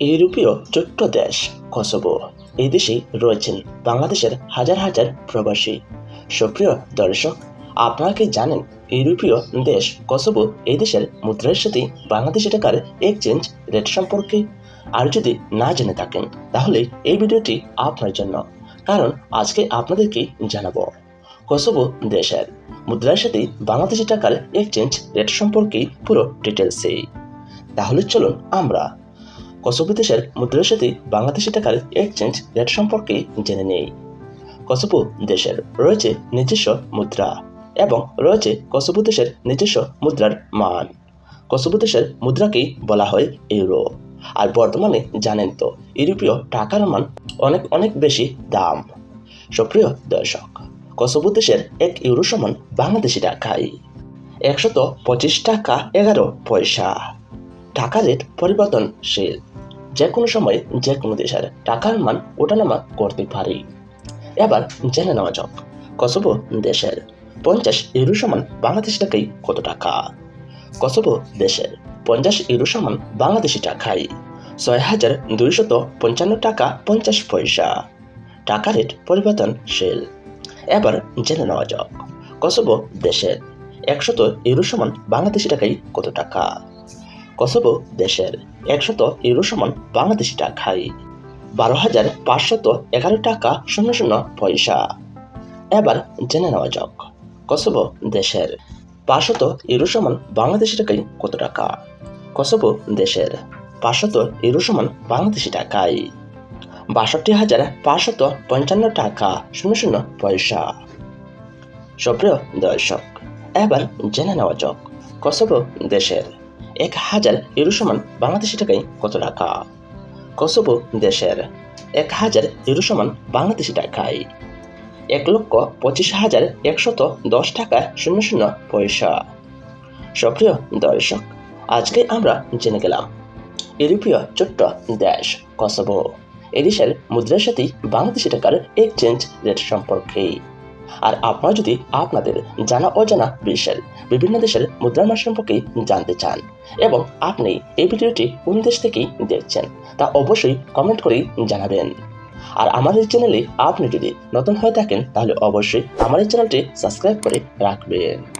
ইউরোপীয় ছোট্ট দেশ কসোভো। এই দেশেই রয়েছেন বাংলাদেশের হাজার হাজার প্রবাসী। সুপ্রিয় দর্শক, আপনারা কি জানেন ইউরোপীয় দেশ কসোভো এই দেশের মুদ্রার সাথে বাংলাদেশি টাকার এক্সচেঞ্জ রেট সম্পর্কে? আর যদি না জেনে থাকেন, তাহলে এই ভিডিওটি আপনার জন্য। কারণ আজকে আপনাদেরকে জানাব, কসোভো দেশের মুদ্রার সাথে বাংলাদেশি টাকার এক্সচেঞ্জ রেট সম্পর্কে পুরো ডিটেলসে তাহলে চলুন আমরা কসোভো দেশের মুদ্রার সাথে বাংলাদেশি টাকার এক্সচেঞ্জ রেট সম্পর্কে জেনে নেই। কসোভো দেশের রয়েছে নিজস্ব মুদ্রা এবং রয়েছে কসোভো দেশের নিজস্ব মুদ্রার মান। কসোভো দেশের মুদ্রাকেই বলা হয় ইউরো। আর বর্তমানে জানেন তো, ইউরোপীয় টাকার মান অনেক অনেক বেশি দাম। সুপ্রিয় দর্শক কসোভো দেশের এক ইউরো সমান বাংলাদেশি টাকায় একশত পঁচিশ টাকা এগারো পয়সা। টাকা রেট পরিবর্তনশীল। যে কোনো সময় যে কোনো দেশের টাকার মান ওঠানামা করতে পারে। এবার জেনে নেওয়া যাক, কসোভো দেশের পঞ্চাশ ইউরো সমান বাংলাদেশি টাকায় কত টাকা? কসোভো দেশের পঞ্চাশ ইউরো সমান বাংলাদেশি টাকায় ছয় হাজার দুইশত পঞ্চান্ন টাকা পঞ্চাশ পয়সা। টাকা রেট পরিবর্তনশীল। এবার জেনে নেওয়া যাক, কসোভো দেশের একশত ইউরো সমান বাংলাদেশি টাকায় কত টাকা? কসোভো দেশের একশত ইউরো সমান বাংলাদেশি টাকায় বারো হাজার পাঁচশত এগারো টাকা শূন্য শূন্য পয়সা। এবার জেনে নেওয়া যাক, কসোভো দেশের পাঁচশত ইউরো সমান বাংলাদেশি টাকায় কত টাকা? কসোভো দেশের পাঁচশত ইউরো সমান বাংলাদেশি টাকায় বাষট্টি হাজার পাঁচশত পঞ্চান্ন টাকা শূন্য শূন্য পয়সা। সুপ্রিয় দর্শক, এবার জেনে নেওয়া যাক, কসোভো দেশের এক হাজার ইউরো সমান বাংলাদেশি টাকায় কত টাকা? কসোভো দেশের এক হাজার ইউরো সমান বাংলাদেশি টাকায় এক লক্ষ পঁচিশ হাজার একশত দশ টাকা শূন্য শূন্য পয়সা। সক্রিয় দর্শক, আজকে আমরা জেনে গেলাম, ইউরোপীয় ছোট্ট দেশ কসোভো, এদেশের মুদ্রার সাথে বাংলাদেশি টাকার এক্সচেঞ্জ রেট সম্পর্কে। আর আপনারা যদি আপনাদের জানা অজানা বিশ্বের বিভিন্ন দেশের মুদ্রার মান সম্পর্কে জানতে চান এবং আপনি এই ভিডিওটি কোন দেশ থেকেই দেখছেন, তা অবশ্যই কমেন্ট করেই জানাবেন। আর আমাদের চ্যানেলে আপনি যদি নতুন হয়ে থাকেন, তাহলে অবশ্যই আমাদের চ্যানেলটি সাবস্ক্রাইব করে রাখবেন।